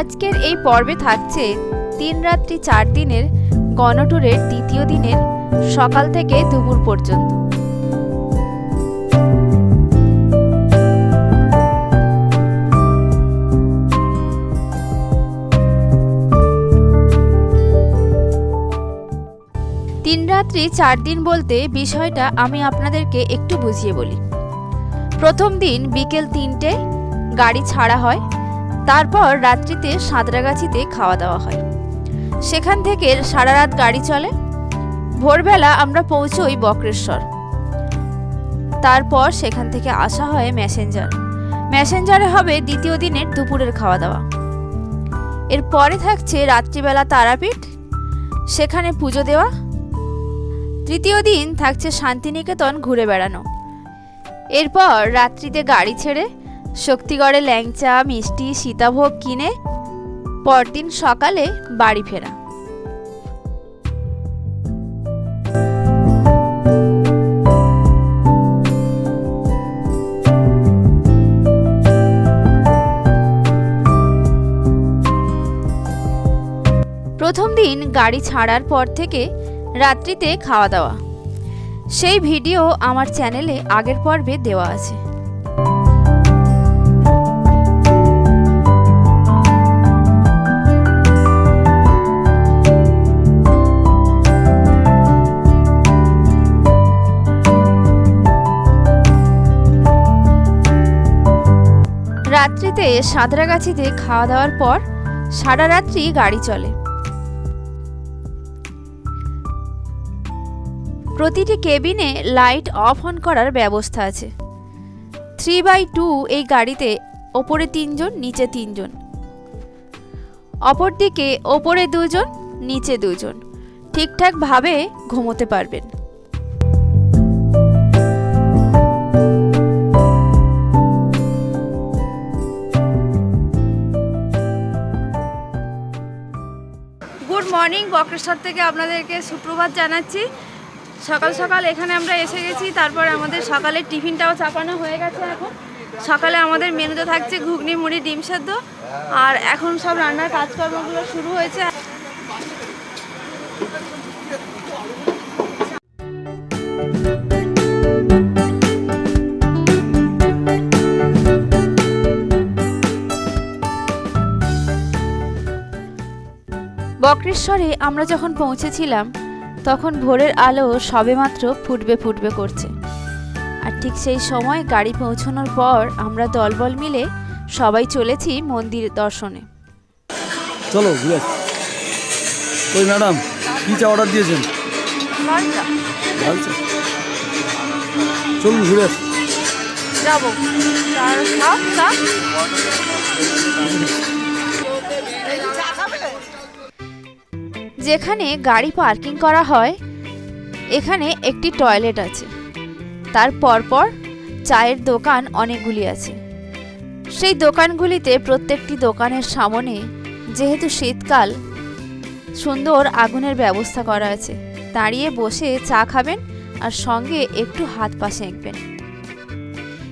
আজকের এই পর্বে থাকছে তিন রাত্রি চার দিনের গণটুরের দ্বিতীয় দিনের সকাল থেকে দুপুর পর্যন্ত। তিন রাত্রি চার দিন বলতে বিষয়টা আমি আপনাদেরকে একটু বুঝিয়ে বলি। প্রথম দিন বিকেল তিনটে, গাড়ি ছাড়া হয় তারপর রাত্রিতে সাঁতরাগাছিতে খাওয়া দাওয়া হয়। সেখান থেকে সারা রাত গাড়ি চলে। ভোরবেলা আমরা পৌঁছই বক্রেশ্বর। তারপর সেখান থেকে আসা হয় ম্যাসেঞ্জার ম্যাসেঞ্জারে হবে দ্বিতীয় দিনের দুপুরের খাওয়া দাওয়া। এর পরে থাকছে রাত্রিবেলা তারাপীঠ, সেখানে পুজো দেওয়া। তৃতীয় দিন থাকছে শান্তিনিকেতন ঘুরে বেড়ানো। এরপর রাত্রিতে গাড়ি ছেড়ে শক্তিগড়ে ল্যাংচা, মিষ্টি, সীতাভোগ কিনে পরদিন সকালে বাড়ি ফেরা। প্রথম দিন গাড়ি ছাড়ার পর থেকে রাত্রিতে খাওয়া দাওয়া। সেই ভিডিও আমার চ্যানেলে আগের পর্বে দেওয়া আছে। রাত্রিতে সাঁতরাগাছিতে খাওয়া দাওয়ার পর সারা রাত্রি গাড়ি চলে। প্রতিটি কেবিনে লাইট অফ অন করার ব্যবস্থা আছে। থ্রি বাই টু এই গাড়িতে ওপরে তিনজন, নিচে তিনজন। অপরদিকে ওপরে দুজন, নিচে দুজন। ঠিকঠাকভাবে ঘুমোতে পারবেন। মর্নিং, বক্রেশ্বর থেকে আপনাদেরকে সুপ্রভাত জানাচ্ছি। সকাল সকাল এখানে আমরা এসে গেছি, তারপর আমাদের সকালে টিফিনটাও চাপানো হয়ে গেছে এখন। সকালে আমাদের মেনুতে থাকছে ঘুগনি, মুড়ি, ডিম সেদ্ধ। আর এখন সব রান্নার কাজকর্মগুলো শুরু হয়েছে। বক্রেশ্বরে আমরা যখন পৌঁছেছিলাম তখন ভোরের আলো সবেমাত্র ফুটবে ফুটবে করছে। আর ঠিক সেই সময় গাড়ি পৌঁছানোর পর আমরা দলবল মিলে সবাই চলেছি মন্দির দর্শনে। চলো ওই ম্যাডাম কী চা অর্ডার দিয়েছেন? চলুন ঘুরে যাব। যেখানে গাড়ি পার্কিং করা হয়, এখানে একটি টয়লেট আছে। তার পরপর চায়ের দোকান অনেকগুলি আছে। সেই দোকানগুলিতে প্রত্যেকটি দোকানের সামনে যেহেতু শীতকাল, সুন্দর আগুনের ব্যবস্থা করা আছে। দাঁড়িয়ে বসে চা খাবেন আর সঙ্গে একটু হাত পা সেঁকবেন।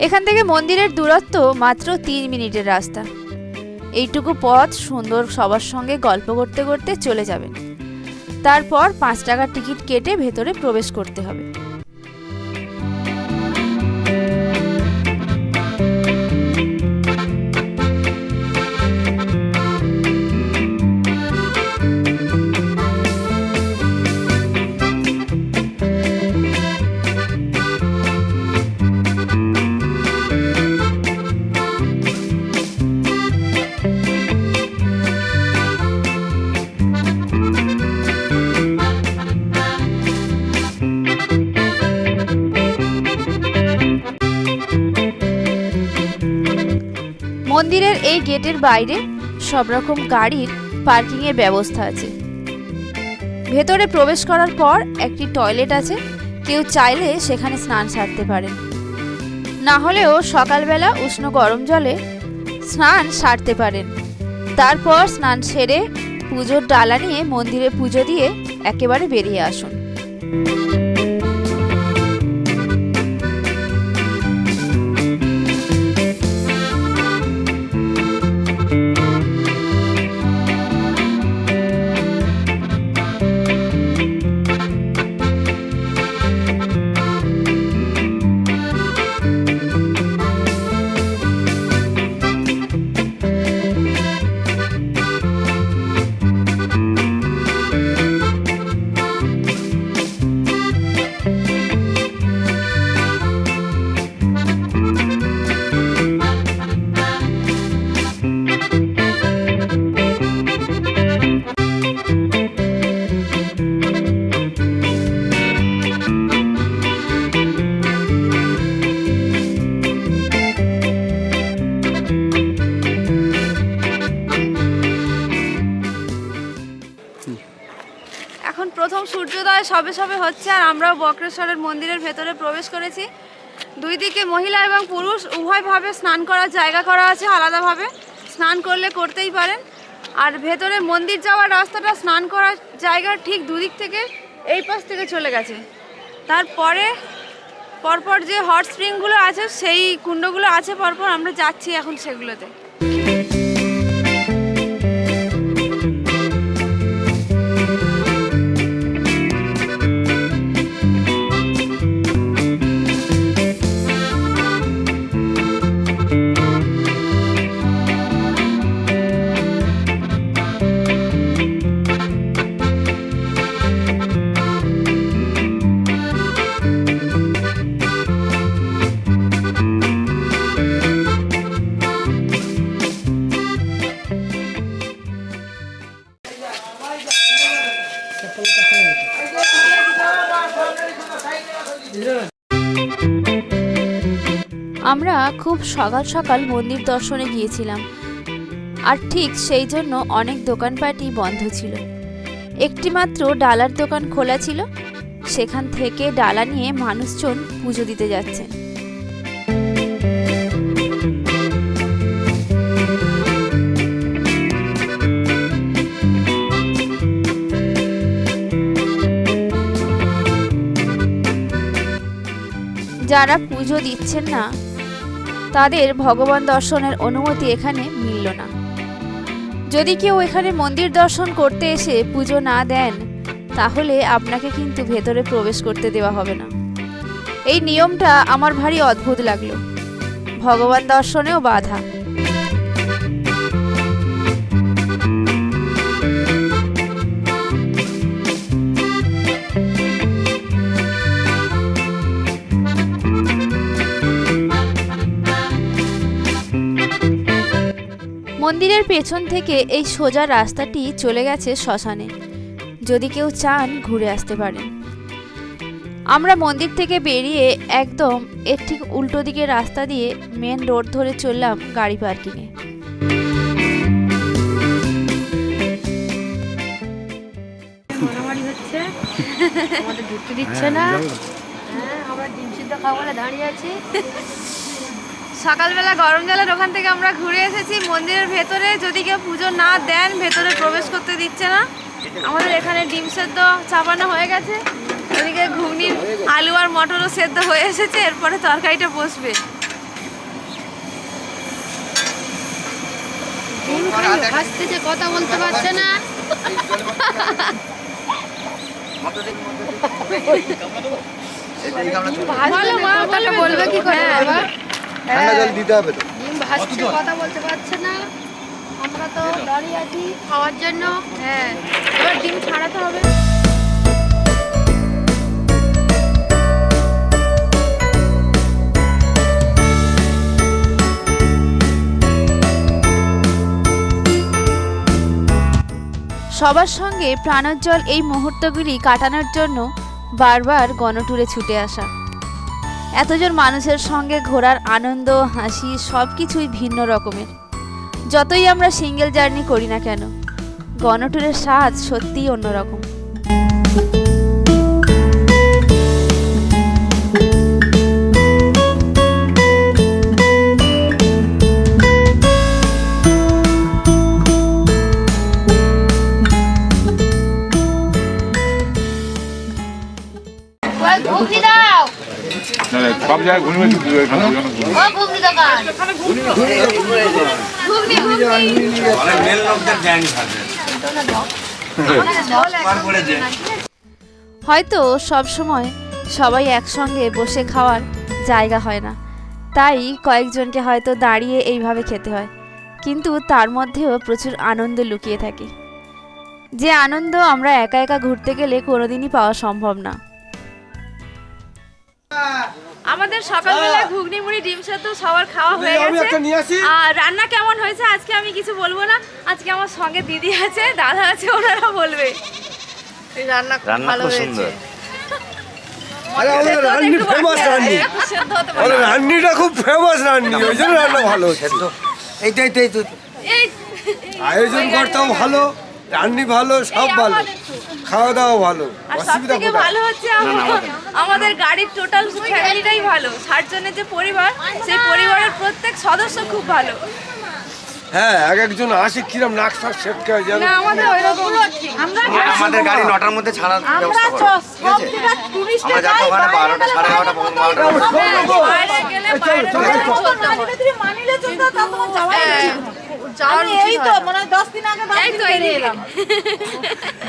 এখান থেকে মন্দিরের দূরত্ব মাত্র তিন মিনিটের রাস্তা। এইটুকু পথ সুন্দর সবার সঙ্গে গল্প করতে করতে চলে যাবেন। তারপর পাঁচ টাকার টিকিট কেটে ভেতরে প্রবেশ করতে হবে। গেটের বাইরে সব রকম গাড়ির পার্কিংয়ের ব্যবস্থা আছে। ভেতরে প্রবেশ করার পর একটি টয়লেট আছে, কেউ চাইলে সেখানে স্নান সারতে পারেন। না হলেও সকালবেলা উষ্ণ গরম জলে স্নান সারতে পারেন। তারপর স্নান সেরে পুজোর ডালা নিয়ে মন্দিরে পুজো দিয়ে একেবারে বেরিয়ে আসুন। সবে হচ্ছে আর আমরাও বক্রেশ্বরের মন্দিরের ভেতরে প্রবেশ করেছি। দুই দিকে মহিলা এবং পুরুষ উভয়ভাবে স্নান করার জায়গা করা আছে আলাদাভাবে। স্নান করলে করতেই পারেন। আর ভেতরে মন্দির যাওয়ার রাস্তাটা স্নান করার জায়গার ঠিক দুদিক থেকে এই পাশ থেকে চলে গেছে। তারপরে পরপর যে হট স্প্রিংগুলো আছে, সেই কুণ্ডগুলো আছে পরপর, আমরা যাচ্ছি এখন সেগুলোতে। খুব সকাল সকাল মন্দির দর্শনে গিয়েছিলাম। আর ঠিক সেই জন্য অনেক দোকানপাটই বন্ধ ছিল। একটি মাত্র ডালার দোকান খোলা ছিল। সেখান থেকে ডালা নিয়ে মানুষজন পুজো দিতে যাচ্ছেন যারা পুজো দিচ্ছেন না তাদের ভগবান দর্শনের অনুমতি এখানে মিলল না। যদি কেউ এখানে মন্দির দর্শন করতে এসে পুজো না দেন, তাহলে আপনাকে কিন্তু ভেতরে প্রবেশ করতে দেওয়া হবে না। এই নিয়মটা আমার ভারী অদ্ভুত লাগল। ভগবান দর্শনেও বাধা। মন্দিরের পেছন থেকে এই সোজা রাস্তাটি চলে গেছে শ্মশানে। যদি কেউ চান ঘুরে আসতে পারেন। আমরা মন্দির থেকে বেরিয়ে একদম এর ঠিক উল্টো দিকে রাস্তা দিয়ে মেন রোড ধরে চললাম গাড়ি পার্কিংয়ে আমাদের ঢুকতে দিচ্ছে না। হ্যাঁ আমরা ডিম সিদ্ধ বলে দাঁড়িয়ে আছি। সকালবেলা গরম জলের ওখান থেকে আমরা ঘুরে এসেছি। মন্দিরের ভেতরে যদি কেউ পুজো না দেন ভেতরে প্রবেশ করতে দিচ্ছে না। আমাদের এখানে ডিম সেদ্ধ চাপানো হয়ে গেছে। এদিকে ঘুগনির আলু আর মটরও সেদ্ধ হয়ে এসেছে। এরপরে তরকারিটা বসবে। হাসতেছে কথা বলতে পারছে না। বলবে কি করে? হ্যাঁ। বাবা ঠান্ডা জল দিতে হবে তো। ডিম ভাসছে কথা বলতে পারছে না। আমরা তো দাঁড়িয়ে আছি খাওয়ার জন্য। হ্যাঁ এবার ডিম ছাড়াতে হবে। সবার সঙ্গে প্রাণোজ্জ্বল এই মুহূর্তগুলি কাটানোর জন্য বারবার গণটুরে ছুটে আসা। এতজন মানুষের সঙ্গে ঘোরার আনন্দ, হাসি সব কিছুই ভিন্ন রকমের। যতই আমরা সিঙ্গেল জার্নি করি না কেন, গণটুরের স্বাদ সত্যিই অন্যরকম। হয়তো সব সময় সবাই একসঙ্গে বসে খাওয়ার জায়গা হয় না। তাই কয়েকজনকে হয়তো দাঁড়িয়ে এইভাবে খেতে হয়। কিন্তু তার মধ্যেও প্রচুর আনন্দ লুকিয়ে থাকে। যে আনন্দ আমরা একা একা ঘুরতে গেলে কোনোদিনই পাওয়া সম্ভব না। আমাদের সকালবেলা ঘুগনি মুড়ি ডিম সেদ্ধ সবার খাওয়া হয়ে গেছে। আর রান্না কেমন হয়েছে আজকে আমি কিছু বলব না। আজকে আমার সঙ্গে দিদি আছে দাদা আছে ওনারা বলবে। রান্না রান্না খুব সুন্দর। আরে আমাদের রান্নি। ফেমাস রান্নি রান্নিটা খুব ফেমাস রান্নি ওই জন্য রান্না ভালো হচ্ছে এইটা এইটা এইটা এই আয়োজন করতেও ভালো রান্নি ভালো সব ভালো। খাওয়া দাওয়া ভালো। আর সব অসুবিধা থেকে কোথায়? ভালো হচ্ছে আম- আমাদের গাড়ির টোটাল ফ্যামিলিটাই ভালো। ষাট জনের যে পরিবার সেই পরিবারের প্রত্যেক সদস্য খুব ভালো। হ্যাঁ এক একজন আসে কিরম নাক ফাক সেটকে হয় জানো না আমাদের গাড়ি নটার মধ্যে ছাড়ার ব্যবস্থা করো সব জায়গা আমরা যাব ওখানে বারোটা সাড়ে এগারোটা পর্যন্ত বারোটা বাইরে গেলে বাইরে চলতে। মানিলে চলতে তখন যাওয়া হ্যাঁ, যাওয়ার আমি উচিত এই তো মনে হয় দশ দিন আগে এই তো বেরিয়ে এলাম।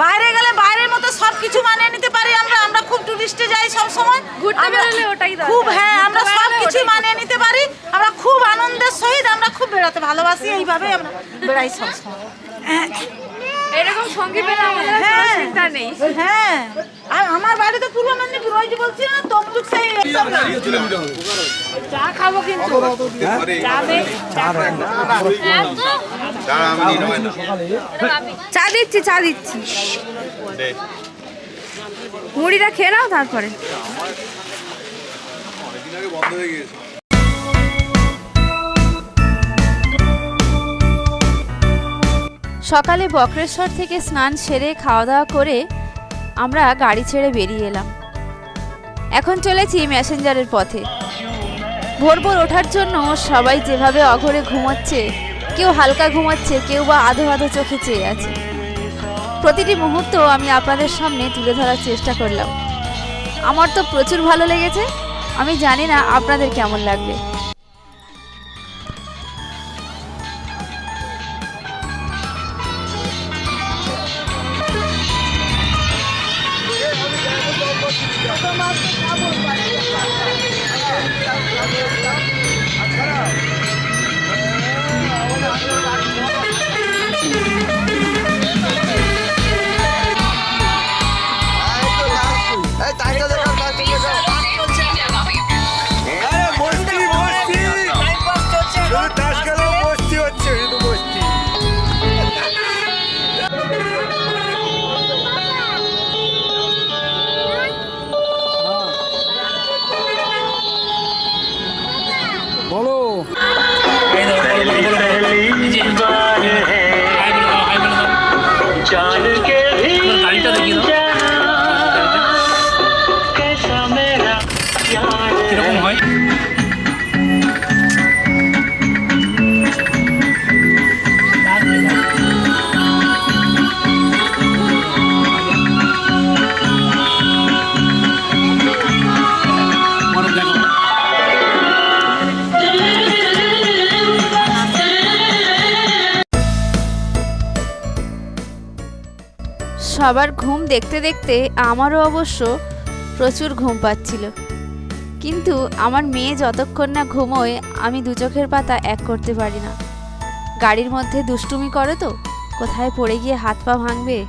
বাইরে গেলে বাইরের মতো সব কিছু মানিয়ে নিতে পারি আমরা আমরা খুব টুরিস্টে যাই সব সময় ঘুরতে বেরোলে ওটাই দরকার। খুব হ্যাঁ আমরা সব কিছু মানিয়ে নিতে পারি আমরা খুব আনন্দের সহিত আমরা খুব বেড়াতে ভালোবাসি এইভাবে আমরা বেড়াই সব সময় এরকম সঙ্গী পেলে আমাদের কোনো হ্যাঁ। চিন্তা নেই। হ্যাঁ। আর আমার বাড়ি তো পূর্ব মেদিনীপুর ওই যে বলছি না তমলুক সেই চা খাব কিন্তু। চা দিচ্ছি চা দিচ্ছি। মুড়িটা খেয়ে নাও তারপরে। সকালে বক্রেশ্বর থেকে স্নান সেরে খাওয়া দাওয়া করে আমরা গাড়ি ছেড়ে বেরিয়ে এলাম। এখন চলেছি ম্যাসেঞ্জারের পথে। ভোর ভোর ওঠার জন্য সবাই যেভাবে অঘরে ঘুমাচ্ছে, কেউ হালকা ঘুমাচ্ছে, কেউ বা আধো আধো চোখে চেয়ে আছে। প্রতিটি মুহূর্ত আমি আপনাদের সামনে তুলে ধরার চেষ্টা করলাম। আমার তো প্রচুর ভালো লেগেছে। আমি জানি না আপনাদের কেমন লাগবে। সবার ঘুম দেখতে দেখতে আমারও অবশ্য প্রচুর ঘুম পাচ্ছিল। কিন্তু আমার মেয়ে যতক্ষণ না ঘুমোয়, আমি দু চোখের পাতা এক করতে পারি না। গাড়ির মধ্যে দুষ্টুমি করো তো? কোথায় পড়ে গিয়ে হাত পা ভাঙবে?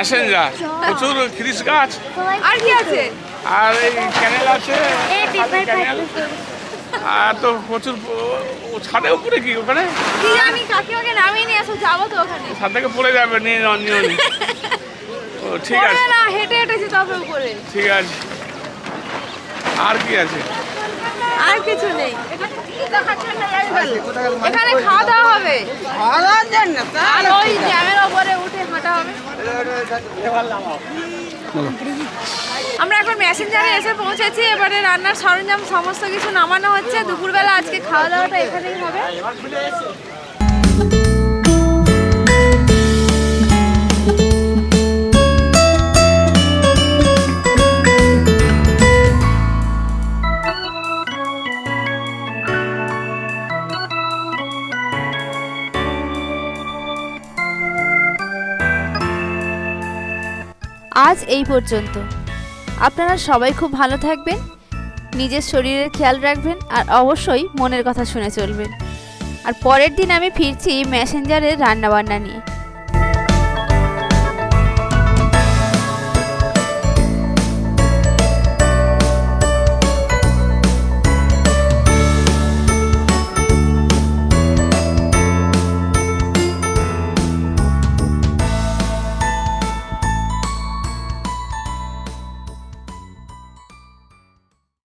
মেসেঞ্জার প্রচুর খিরিস গাছ। আর কি আছে? আর এই ক্যানেল আছে। ক্যানেল আর তো প্রচুর ছাদে উপরে কি ওখানে? কি জানি কাকিমাকে নামিয়ে নিয়ে আসো যাব তো ওখানে। ছাদ থেকে পড়ে যাবে নিয়ে নিও ও ঠিক আছে। না হেঁটে হেঁটেছি তবে উপরে। ঠিক আছে। আর কি আছে? আর কিছু নেই। এখানে খাওয়া দাওয়া হবে। আর ওই জ্যামের ওপরে উঠে হাঁটা হবে। আমরা এখন মেসেঞ্জারে এসে পৌঁছেছি। এবারে রান্নার সরঞ্জাম সমস্ত কিছু নামানো হচ্ছে। দুপুরবেলা আজকে খাওয়া দাওয়াটা এখানেই হবে। আজ এই পর্যন্ত। আপনারা সবাই খুব ভালো থাকবেন, নিজের শরীরের খেয়াল রাখবেন আর অবশ্যই মনের কথা শুনে চলবেন। আর পরের দিন আমি ফিরছি ম্যাসেঞ্জারের রান্নাবান্না নিয়ে।